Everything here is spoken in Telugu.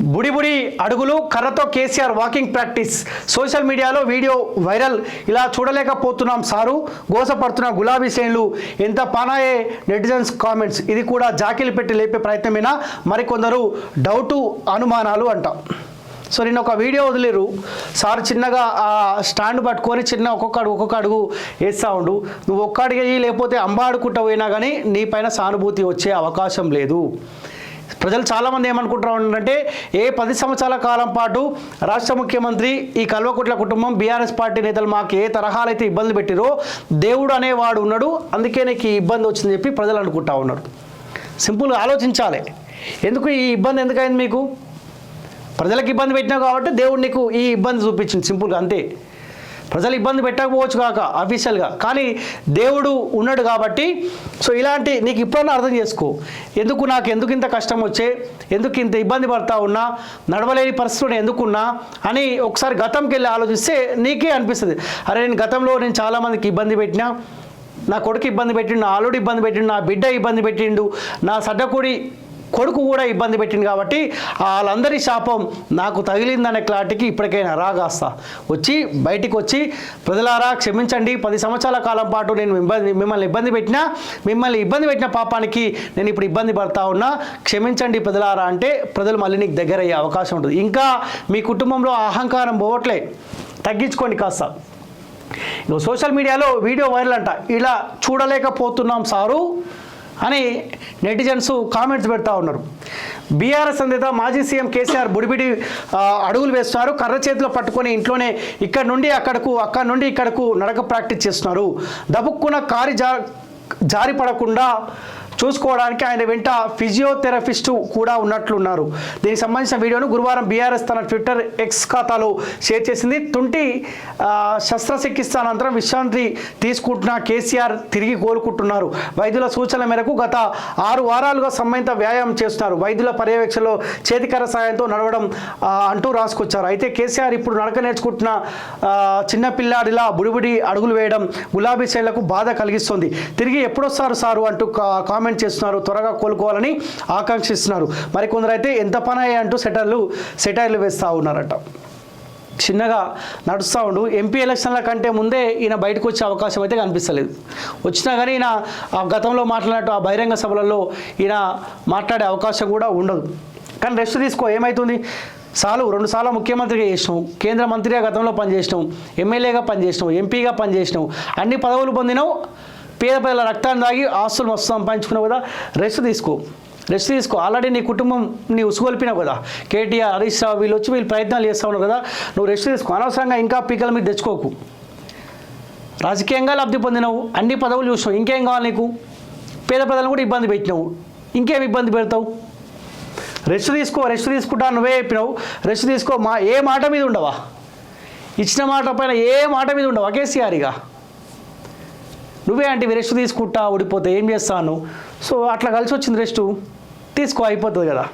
బుడి బుడి అడుగులు కర్రతో కేసీఆర్ వాకింగ్ ప్రాక్టీస్. సోషల్ మీడియాలో వీడియో వైరల్. ఇలా చూడలేకపోతున్నాం సారు. గోసపడుతున్న గులాబీ శ్రేణులు ఎంత పానాయే నెటిజన్స్ కామెంట్స్. ఇది కూడా జాకిలు పెట్టి లేపే ప్రయత్నమేనా? మరికొందరు డౌటు అనుమానాలు అంటాం. సో నేను ఒక వీడియో వదిలేరు సార్ చిన్నగా ఆ స్టాండ్ పట్టుకొని చిన్న ఒక్కొక్క అడుగు ఒక్కొక్క అడుగు వేస్తూ ఉండు. నువ్వు ఒక్క అడిగి లేకపోతే అంబ ఆడుకుంటా పోయినా కానీ నీ పైన సానుభూతి వచ్చే అవకాశం లేదు. ప్రజలు చాలామంది ఏమనుకుంటున్నారు అంటే ఏ పది సంవత్సరాల కాలం పాటు రాష్ట్ర ముఖ్యమంత్రి ఈ కల్వకుట్ల కుటుంబం బీఆర్ఎస్ పార్టీ నేతలు మాకు ఏ తరహాలైతే ఇబ్బంది పెట్టిరో దేవుడు అనేవాడు ఉన్నాడు. అందుకే నీకు ఈ ఇబ్బంది వచ్చిందని చెప్పి ప్రజలు అనుకుంటా ఉన్నారు. సింపుల్గా ఆలోచించాలి. ఎందుకు ఈ ఇబ్బంది ఎందుకైంది మీకు? ప్రజలకు ఇబ్బంది పెట్టినావు కాబట్టి దేవుడు నీకు ఈ ఇబ్బంది చూపించింది. సింపుల్గా అంతే. ప్రజలు ఇబ్బంది పెట్టకపోవచ్చు కాక అఫీషియల్గా కానీ దేవుడు ఉన్నాడు కాబట్టి సో ఇలాంటి నీకు ఇప్పుడన్నా అర్థం చేసుకో. ఎందుకు నాకు ఎందుకు ఇంత కష్టం వచ్చే ఎందుకు ఇంత ఇబ్బంది పడతా ఉన్నా నడవలేని పరిస్థితులు ఎందుకున్నా అని ఒకసారి గతంకి వెళ్ళి ఆలోచిస్తే నీకే అనిపిస్తుంది. అరే నేను గతంలో నేను చాలామందికి ఇబ్బంది పెట్టినా నా కొడుకు ఇబ్బంది పెట్టిండు నా ఆలుడు ఇబ్బంది పెట్టిండు నా బిడ్డ ఇబ్బంది పెట్టిండు నా సడ్డకుడి కొడుకు కూడా ఇబ్బంది పెట్టింది కాబట్టి వాళ్ళందరి శాపం నాకు తగిలిందనే క్లారిటీకి ఇప్పటికైనా రాగాస్తా. వచ్చి బయటికి వచ్చి ప్రజలారా క్షమించండి. పది సంవత్సరాల కాలం పాటు నేను ఇబ్బంది మిమ్మల్ని ఇబ్బంది పెట్టినా మిమ్మల్ని ఇబ్బంది పెట్టిన పాపానికి నేను ఇప్పుడు ఇబ్బంది పడతా ఉన్నా. క్షమించండి ప్రజలారా అంటే ప్రజలు మళ్ళీ నీకు దగ్గర అయ్యే అవకాశం ఉంటుంది. ఇంకా మీ కుటుంబంలో అహంకారం పోవట్లే. తగ్గించుకోండి కాస్త. ఇగో సోషల్ మీడియాలో వీడియో వైరల్ అంట. ఇలా చూడలేకపోతున్నాం సారు. అని నెటిజన్స్ కామెంట్స్ పెడతా ఉన్నారు. బీఆర్ఎస్ అందేత మాజీ సీఎం కేసీఆర్ బుడిబిడి అడుగులు వేస్తున్నారు. కర్ర చేతిలో పట్టుకొని ఇంట్లోనే ఇక్కడ నుండి అక్కడకు అక్కడ నుండి ఇక్కడకు నడక ప్రాక్టీస్ చేస్తున్నారు. దబుక్కున కారి జా జారి పడకుండా చూసుకోవడానికి ఆయన వెంట ఫిజియోథెరపిస్టు కూడా ఉన్నట్లున్నారు. దీనికి సంబంధించిన వీడియోను గురువారం బీఆర్ఎస్ తన ట్విట్టర్ ఎక్స్ ఖాతాలో షేర్ చేసింది. తుంటి శస్త్రచికిత్స అనంతరం విశ్రాంతి తీసుకుంటున్న కేసీఆర్ తిరిగి కోలుకుంటున్నారు. వైద్యుల సూచనల మేరకు గత ఆరు వారాలుగా సంబంధిత వ్యాయామం చేస్తున్నారు. వైద్యుల పర్యవేక్షణలో చేతికర సాయంతో నడవడం అంటూ రాసుకొచ్చారు. అయితే కేసీఆర్ ఇప్పుడు నడక నేర్చుకుంటున్న చిన్నపిల్లాడిలా బుడిబుడి అడుగులు వేయడం గులాబీ శైలకు బాధ కలిగిస్తుంది. తిరిగి ఎప్పుడొస్తారు సారు? అంటూ కామెంట్ కామెంట్ చేస్తున్నారు త్వరగా కోలుకోవాలని ఆకాంక్షిస్తున్నారు. మరి కొందరైతే ఎంత పని అంటూ సెటర్లు సెటైర్లు వేస్తూ ఉన్నారట. చిన్నగా నడుస్తూ ఉండు. ఎంపీ ఎలక్షన్ల కంటే ముందే ఈయన బయటకు వచ్చే అవకాశం అయితే కనిపిస్తలేదు. వచ్చినా కానీ ఈయన ఆ గతంలో మాట్లాడినట్టు ఆ బహిరంగ సభలలో ఈయన మాట్లాడే అవకాశం కూడా ఉండదు. కానీ రెస్ట్ తీసుకో ఏమవుతుంది సాలు రెండు సార్లు ముఖ్యమంత్రిగా చేసినావు. కేంద్ర మంత్రిగా గతంలో పనిచేసినావు. ఎమ్మెల్యేగా పనిచేసినావు. ఎంపీగా పనిచేసినావు. అన్ని పదవులు పొందినావు. పేద ప్రజల రక్తాన్ని తాగి ఆస్తులు మస్తు సంపాదించుకున్నావు కదా రెస్ట్ తీసుకో. రెస్ట్ తీసుకో. ఆల్రెడీ నీ కుటుంబం నీ ఉసుగొల్పినావు కదా. కేటీఆర్ హరీష్ రావు వీళ్ళు వచ్చి వీళ్ళు ప్రయత్నాలు చేస్తా ఉన్నారు కదా. నువ్వు రెస్ట్ తీసుకో. అనవసరంగా ఇంకా పీకల మీద తెచ్చుకోకు. రాజకీయంగా లబ్ధి పొందినావు. అన్ని పదవులు చూసినావు. ఇంకేం కావాలి నీకు? పేద ప్రజలను కూడా ఇబ్బంది పెట్టినావు. ఇంకేం ఇబ్బంది పెడతావు? రెస్ట్ తీసుకో. రెస్ట్ తీసుకుంటా నువ్వే చెప్పినావు. రెస్ట్ తీసుకో. మా ఏ మాట మీద ఉండవా? ఇచ్చిన మాట పైన ఏ మాట మీద ఉండవా? కేసీఆర్ ఇక. నువ్వే అంటే రెస్ట్ తీసుకుంటా ఊడిపోతే ఏం చేస్తాను? సో అట్లా కలిసి వచ్చింది రెస్ట్. తీసుకో అయిపోతుంది కదా.